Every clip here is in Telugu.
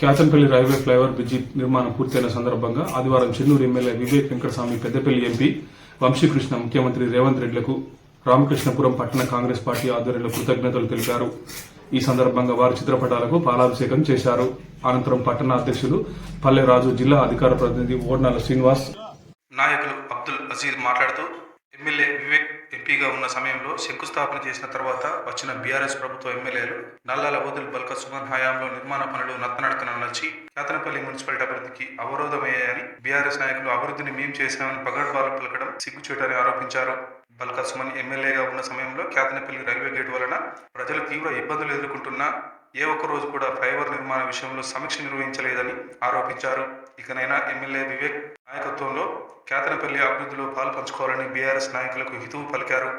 క్యాచన్పల్లి రైల్వే ఫ్లైఓవర్ బ్రిడ్జి నిర్మాణం పూర్తయిన సందర్భంగా ఆదివారం చెన్నూరు ఎమ్మెల్యే వివేక్ వెంకటస్వామి పెద్దపల్లి ఎంపీ వంశీకృష్ణ ముఖ్యమంత్రి రేవంత్ రెడ్డిలకు రామకృష్ణపురం పట్టణ కాంగ్రెస్ పార్టీ ఆధ్వర్యంలో కృతజ్ఞతలు తెలిపారు. ఈ సందర్భంగా వారి చిత్రపటాలకు పాలాభిషేకం చేశారు. అనంతరం పట్టణ అధ్యక్షులు పల్లెరాజు జిల్లా అధికార ప్రతినిధి ఓడ్నాల శ్రీనివాస్ నాయకులు అబ్దుల్ అజీజ్ మాట్లాడుతూ ఎమ్మెల్యే వివేక్ ఎంపీగా ఉన్న సమయంలో శంకుస్థాపన చేసిన తర్వాత వచ్చిన బీఆర్ఎస్ ప్రభుత్వ ఎమ్మెల్యేలు నల్లాల వదులు బల్క సుమన్ హయాంలో నిర్మాణ పనులు నత్తనడకన నచ్చి కేతనపల్లి మున్సిపాలిటీ అభివృద్ధికి అవరోధమయ్యాయని బీఆర్ఎస్ నాయకులు అభివృద్ధిని మేం చేశామని పగడ్బాలు పలకడం సిగ్గుచేటని ఆరోపించారు. బల్క సుమన్ ఎమ్మెల్యేగా ఉన్న సమయంలో కేతనపల్లి రైల్వే గేట్ వలన ప్రజలు తీవ్ర ఇబ్బందులు ఎదుర్కొంటున్నా ఏ ఒక్క రోజు కూడా ఫ్లైఓవర్ నిర్మాణ విషయంలో సమీక్ష నిర్వహించలేదని ఆరోపించారు. ఇకనైనా ఎమ్మెల్యే వివేక్ ప్రభుత్వంలో కేతనపల్లి అభివృద్ధిలో పాలు పంచుకోవాలని బీఆర్ఎస్ నాయకులకు హితవు పలికారు.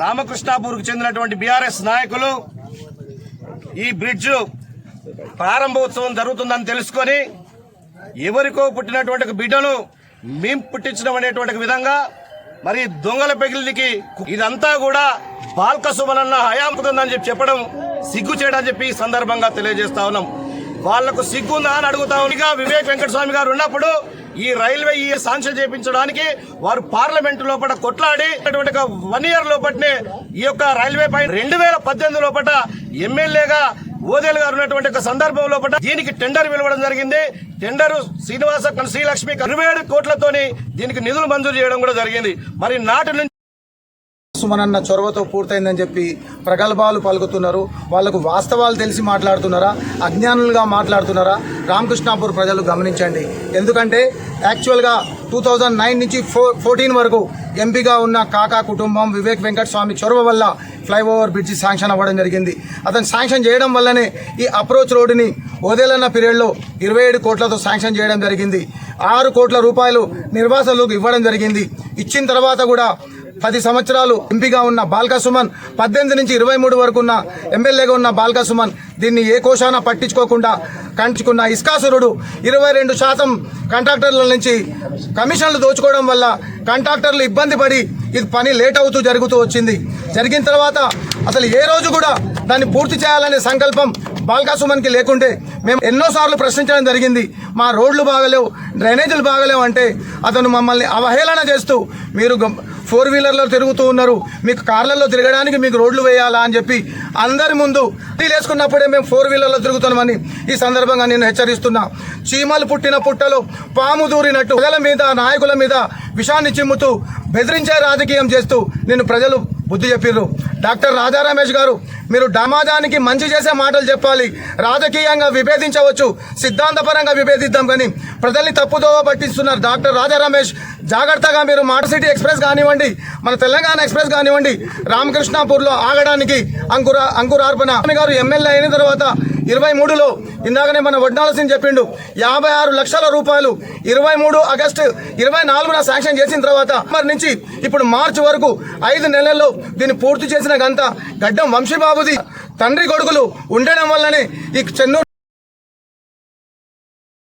రామకృష్ణాపూర్కు చెందినటువంటి బీఆర్ఎస్ నాయకులు ఈ బ్రిడ్జ్ ప్రారంభోత్సవం జరుగుతుందని తెలుసుకొని ఎవరికో పుట్టినటువంటి బిడ్డను మేం పుట్టించడం అనేటువంటి విధంగా మరి దొంగల పెగిలికి ఇదంతా కూడా బాల్క సుమనన్న హయాంపుతుందని చెప్పి చెప్పడం సిగ్గు చేయడం చెప్పి సందర్భంగా తెలియజేస్తా ఉన్నాం. వాళ్ళకు సిగ్గుందా అని అడుగుతా ఉన్నాగా వివేక్ వెంకటస్వామి గారు ఉన్నప్పుడు ఈ రైల్వే ఈ శాంక్షన్ చేయించడానికి వారు పార్లమెంట్ లోపల కొట్లాడి అటువంటి వన్ ఇయర్ లోపట్నే ఈ యొక్క రైల్వే పైన రెండు వేల పద్దెనిమిది లోపల ఎమ్మెల్యేగా ఓదేలు గారు ఉన్నటువంటి ఒక సందర్భం లోపల దీనికి టెండర్ పిలవడం జరిగింది. టెండర్ శ్రీనివాస శ్రీలక్ష్మి ఇరవై ఏడు కోట్లతోని దీనికి నిధులు మంజూరు చేయడం కూడా జరిగింది. మరి నాటి నుంచి సుమనన్న చొరవతో పూర్తయిందని చెప్పి ప్రగల్భాలు పలుకుతున్నారు. వాళ్ళకు వాస్తవాలు తెలిసి మాట్లాడుతున్నారా? అజ్ఞానులుగా మాట్లాడుతున్నారా? రామకృష్ణాపూర్ ప్రజలు గమనించండి. ఎందుకంటే యాక్చువల్గా టూ థౌజండ్ నైన్ నుంచి ఫో ఫోర్టీన్ వరకు ఎంపీగా ఉన్న కాకా కుటుంబం వివేక్ వెంకట స్వామి చొరవ వల్ల ఫ్లైఓవర్ బ్రిడ్జి శాంక్షన్ అవ్వడం జరిగింది. అతను శాంక్షన్ చేయడం వల్లనే ఈ అప్రోచ్ రోడ్డుని వదేలన్న పీరియడ్లో ఇరవై ఏడు కోట్లతో శాంక్షన్ చేయడం జరిగింది. ఆరు కోట్ల రూపాయలు నిర్వాసనలకు ఇవ్వడం జరిగింది. ఇచ్చిన తర్వాత కూడా పది సంవత్సరాలు ఎంపీగా ఉన్న బాల్కా సుమన్ పద్దెనిమిది నుంచి ఇరవై మూడు వరకు ఉన్న ఎమ్మెల్యేగా ఉన్న బాల్కా సుమన్ దీన్ని ఏ కోశాన పట్టించుకోకుండా కంచుకున్న ఇస్కాసురుడు ఇరవై రెండు శాతం కాంట్రాక్టర్ల నుంచి కమిషన్లు దోచుకోవడం వల్ల కాంట్రాక్టర్లు ఇబ్బంది పడి ఇది పని లేట్ అవుతూ జరుగుతూ వచ్చింది. జరిగిన తర్వాత అసలు ఏ రోజు కూడా దాన్ని పూర్తి చేయాలనే సంకల్పం బాల్కా సుమన్కి లేకుంటే మేము ఎన్నోసార్లు ప్రశ్నించడం జరిగింది. మా రోడ్లు బాగలేవు డ్రైనేజీలు బాగలేవు అంటే అతను మమ్మల్ని అవహేళన చేస్తూ మీరు గం- ఫోర్ వీలర్లో తిరుగుతూ ఉన్నారు. మీకు కార్లలో తిరగడానికి మీకు రోడ్లు వేయాలా అని చెప్పి అందరి ముందు వేసుకున్నప్పుడే మేము ఫోర్ వీలర్లో తిరుగుతున్నామని ఈ సందర్భంగా నేను హెచ్చరిస్తున్నా. చీమలు పుట్టిన పుట్టలో పాము దూరినట్టు ప్రజల మీద నాయకుల మీద విషాన్ని చిమ్ముతూ బెదిరించే రాజకీయం చేస్తూ నేను ప్రజలు బుద్ధి చెప్పిర్రు. డాక్టర్ రాజా రమేష్ గారు మీరు డమాదానికి మంచి చేసే మాటలు చెప్పాలి. రాజకీయంగా విభేదించవచ్చు. సిద్ధాంతపరంగా విభేదిద్దాం కానీ ప్రజల్ని తప్పుదోవ పట్టిస్తున్నారు. డాక్టర్ రాజా రమేష్ జాగ్రత్తగా మీరు మాట సిటీ ఎక్స్ప్రెస్ కానివ్వండి మన తెలంగాణ ఎక్స్ప్రెస్ కానివ్వండి రామకృష్ణాపూర్లో ఆగడానికి అంకుర అంకురార్పణ. గారు ఎమ్మెల్యే అయిన తర్వాత ఇరవై మూడులో ఇందాకనే మన వడ్డాల సింగ్ చెప్పిండు యాభై ఆరు లక్షల రూపాయలు ఇరవై మూడు ఆగస్టు ఇరవై నాలుగున శాంక్షన్ చేసిన తర్వాత మరి నుంచి ఇప్పుడు మార్చి వరకు ఐదు నెలల్లో దీన్ని పూర్తి చేసిన గంత గడ్డం వంశీబాబుది. తండ్రి కొడుకులు ఉండడం వల్లనే ఈ చెన్నూరు